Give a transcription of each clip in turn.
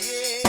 yeah.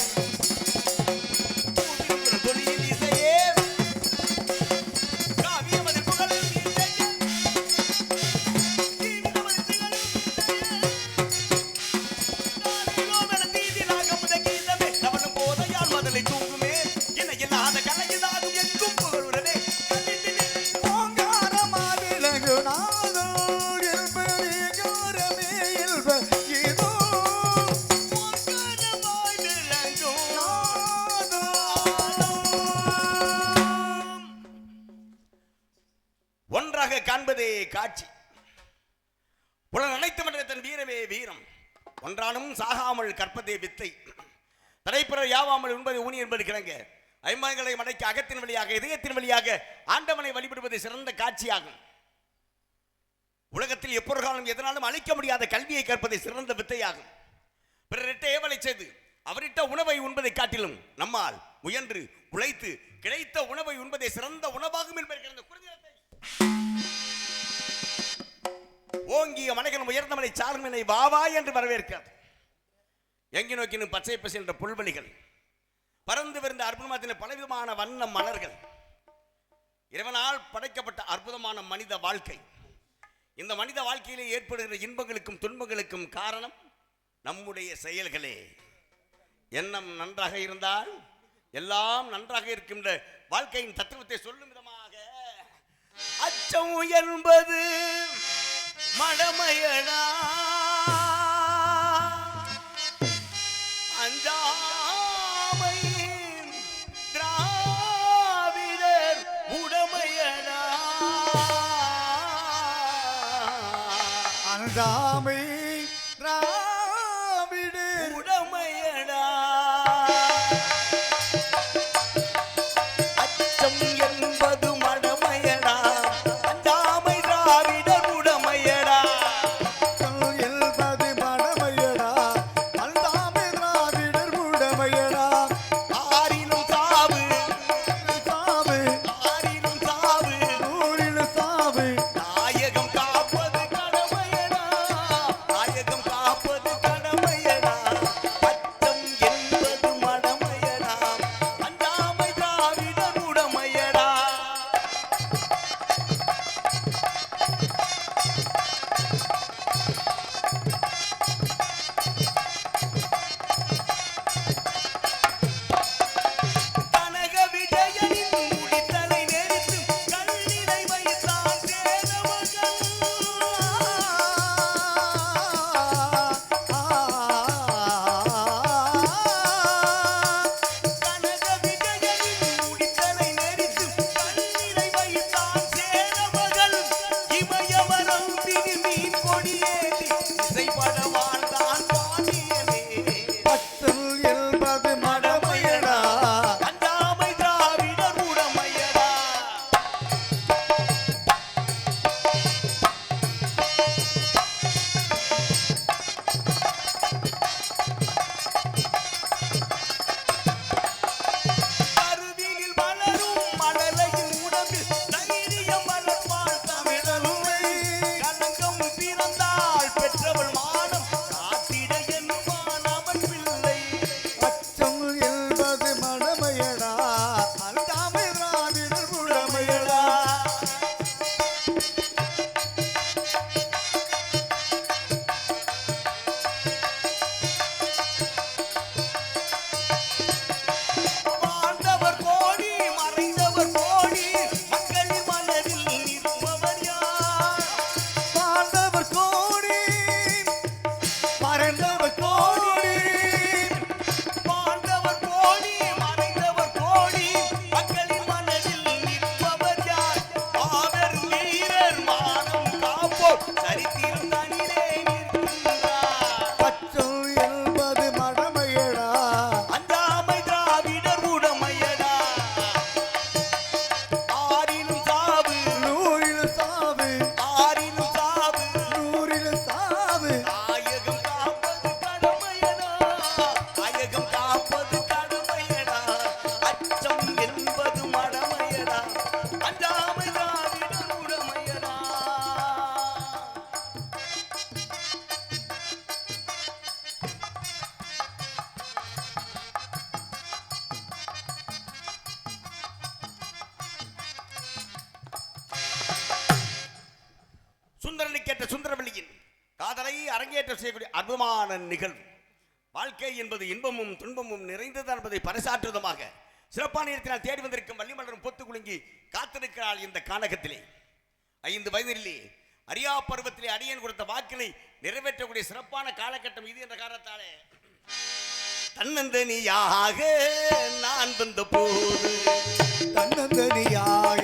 ஆண்டவனை வழிபடுவது சிறந்த காட்சியாகும். உலகத்தில் எப்பொருளாலும் எதனாலும் அழிக்க முடியாத கல்வியை கற்பதை சிறந்த வித்தையாகும். பிறரிட்ட ஏவலை செய்து அவரிட்ட உணவை உண்பதை காட்டிலும் நம்மால் முயன்று உழைத்து கிடைத்த உணவை உண்பதே சிறந்த உணவாகும் என்பதை குறுநிலத்தை ஓங்கிய மனைகளும் உயர்ந்தமனை சார்மனை வாவா என்று வரவேற்கிறார். எங்கி நோக்கினும் பச்சை பசை என்ற புல்வெளிகள். பறந்து விருந்த அற்புதமான பலவிதமான வண்ண மலர்கள். இறைவனால் படைக்கப்பட்ட அற்புதமான மனித வாழ்க்கை. இந்த மனித வாழ்க்கையிலே ஏற்படுகிற இன்பங்களுக்கும் துன்பங்களுக்கும் காரணம் நம்முடைய செயல்களே. எண்ணம் நன்றாக இருந்தால் எல்லாம் நன்றாக இருக்கின்ற வாழ்க்கையின் தத்துவத்தை சொல்லும் விதமாக அச்சம் என்பது மடமையடா. அரங்கேற்ற சுந்தரவல்லியின் காதலை அரங்கேற்றம் செய்யக்கூடிய அற்புதமான நிகழ்வு. வாழ்க்கை என்பது இன்பமும் துன்பமும் நிறைந்தது என்பதை பறைசாற்றும் சிறப்பான நேரத்தினால் தேடி வந்திருக்கும் வள்ளிமலரும் பொத்து குலுங்கி காத்திருக்கிறாள் இந்த கானகத்திலே. ஐந்து வயதிலே அரியா பருவத்திலே அடியன் கொடுத்த வாக்கினை நிறைவேற்றக்கூடிய சிறப்பான காலகட்டம் இது என்ற காரணத்தாலே. தன்னந்தனியாக நான் வந்த போது தன்னந்தனியாக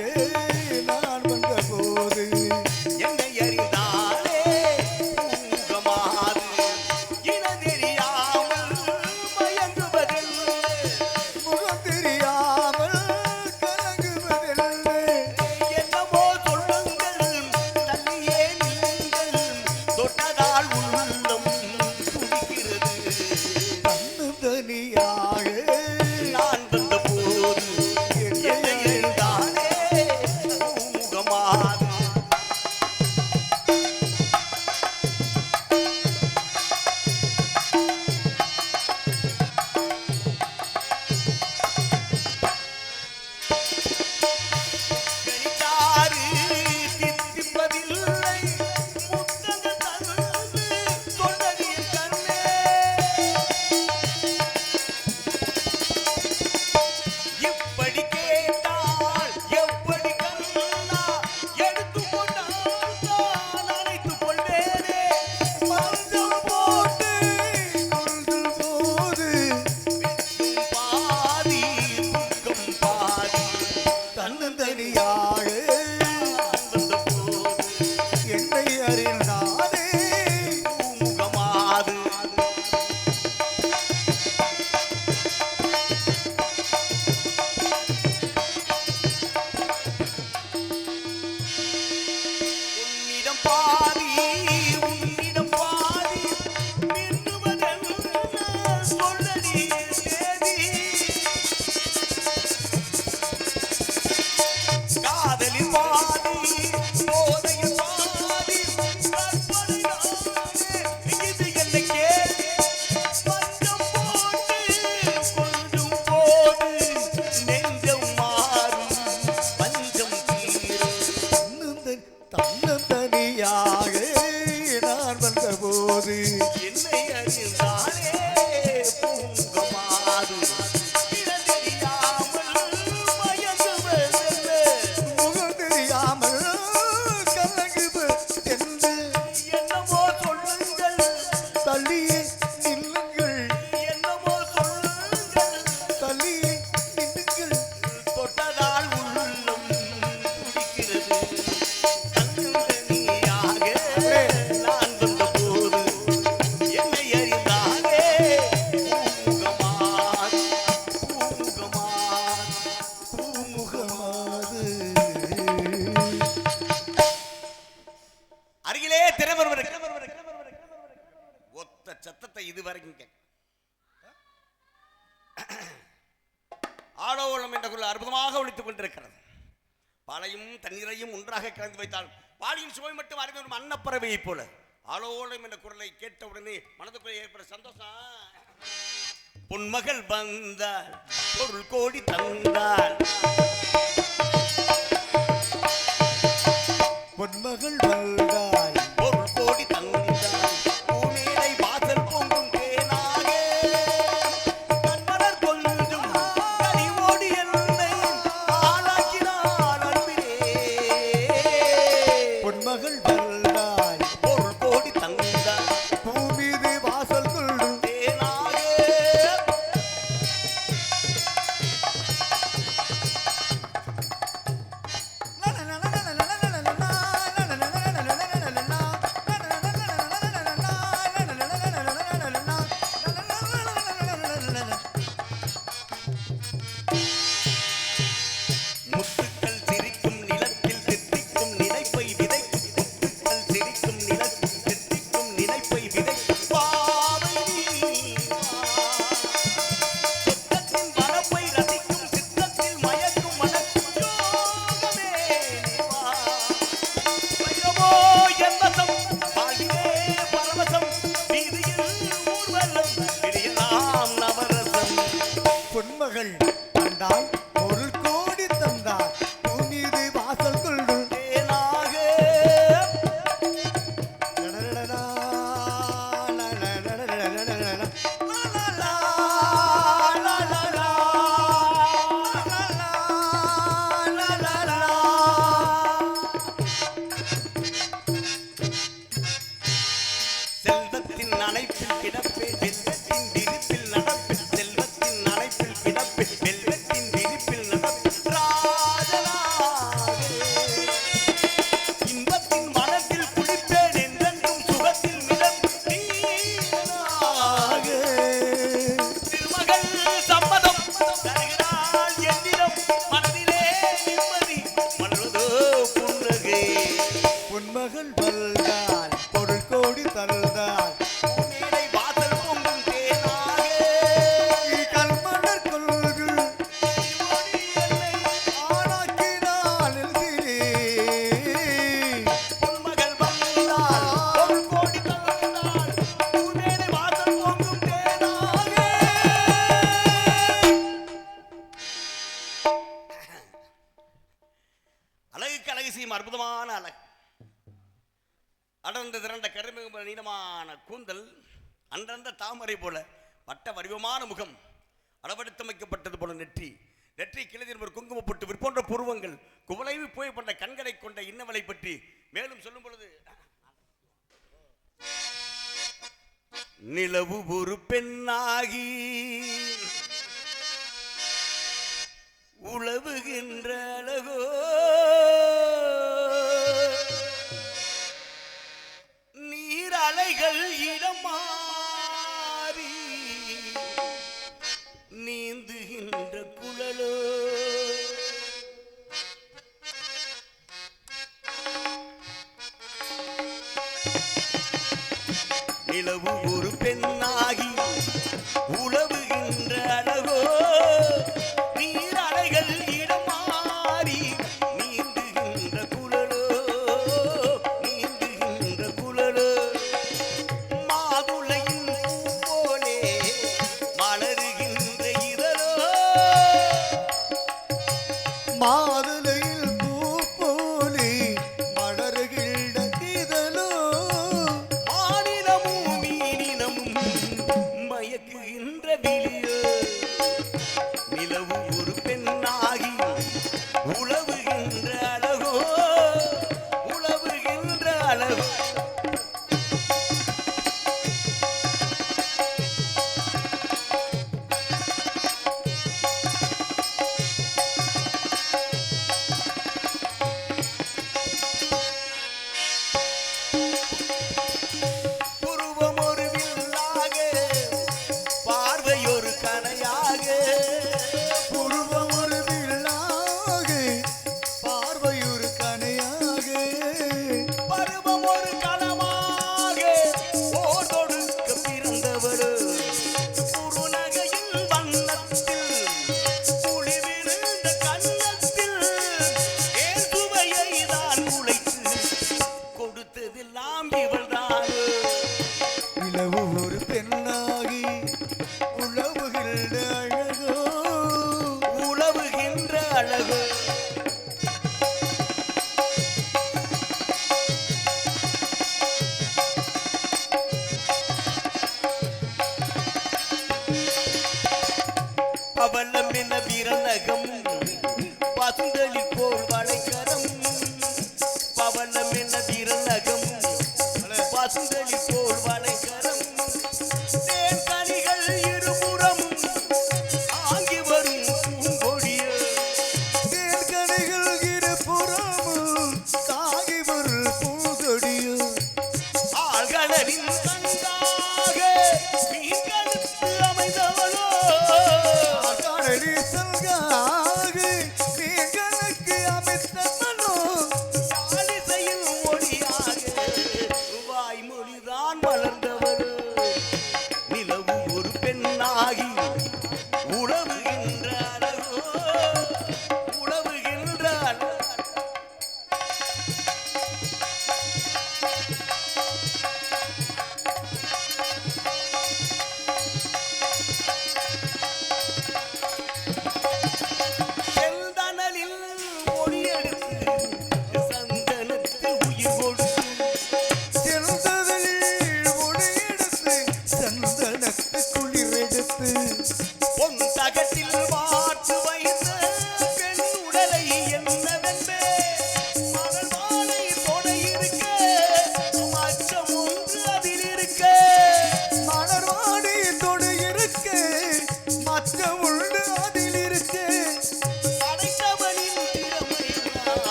மொத்த சத்தத்தை இதுவரைக்கும் கேட்க. ஆடோவளம் என்ற குரல் அற்புதமாக ஒழித்துக் கொண்டிருக்கிறது. பாலையும் தண்ணீரையும் ஒன்றாக கலந்து வைத்தால் பாலியின் சுவை மட்டும் அறிந்து வரும் அன்னப்பறவையைப் போல. ஆலோலம் என்ற குரலை கேட்டவுடனே மனதுக்குள்ளே ஏற்பட சந்தோஷம். பொன்மகள் வந்தாள் பொருள் கோடி தந்தாள். பொன்மகள் வந்தாய்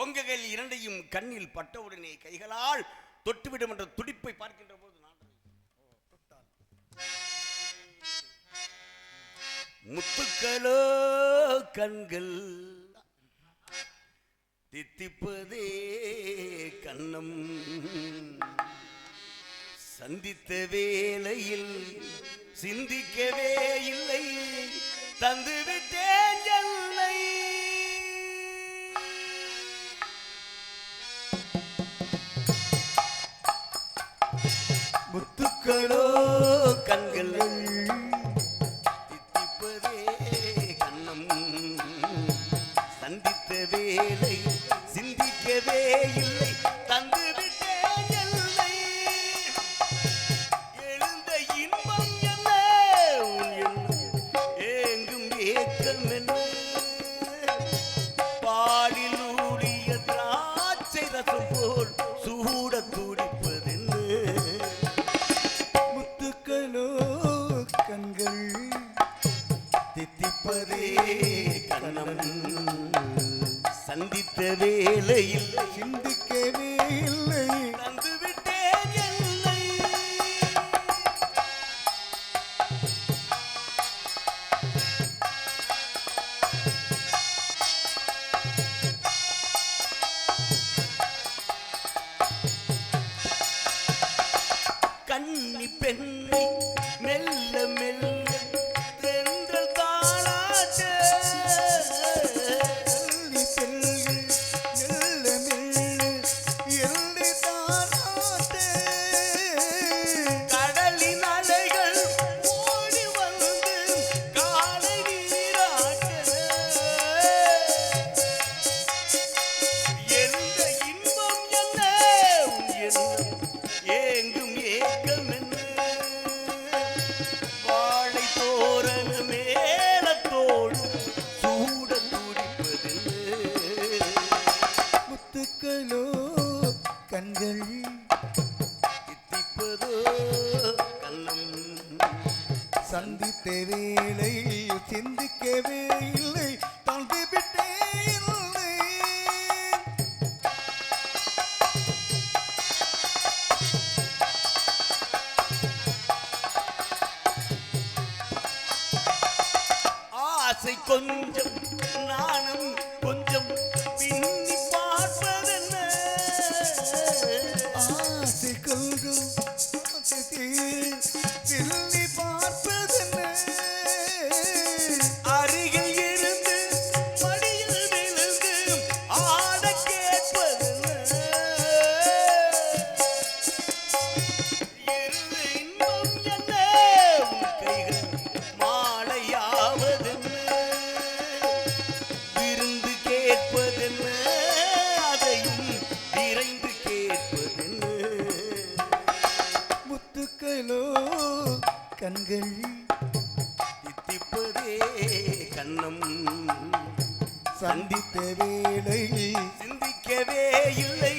பொங்ககள் இரண்டையும் கண்ணில் பட்டவுடனே கைகளால் தொட்டுவிடும் என்ற துடிப்பை பார்க்கின்ற போது நான் முத்துக்களோ கண்கள் தித்திப்பதே கண்ணம். சந்தித்த வேலையில் சிந்திக்கவே இல்லை. தந்துவிட்டேன் 来了 much. கொஞ்சம் கண்கள் தித்திப்பதே கண்ணம். சந்தித்த வேலை சிந்திக்கவே இல்லை.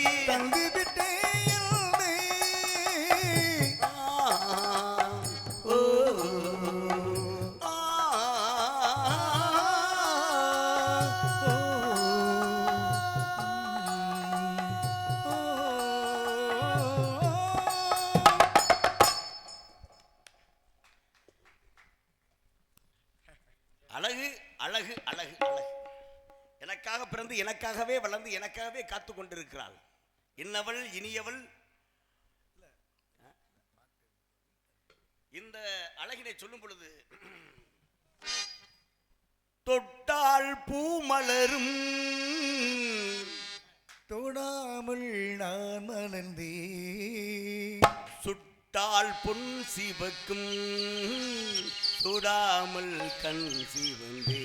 காத்து கொண்டிருக்கிறாள். இன்னவள் இனியவள். இந்த அழகினை சொல்லும் பொழுது தொட்டால் பூமலரும் தொடாமல் நான் மலர்ந்தே சுட்டால் பொன் சிவக்கும். தொடாமல் கண் சிவந்தே.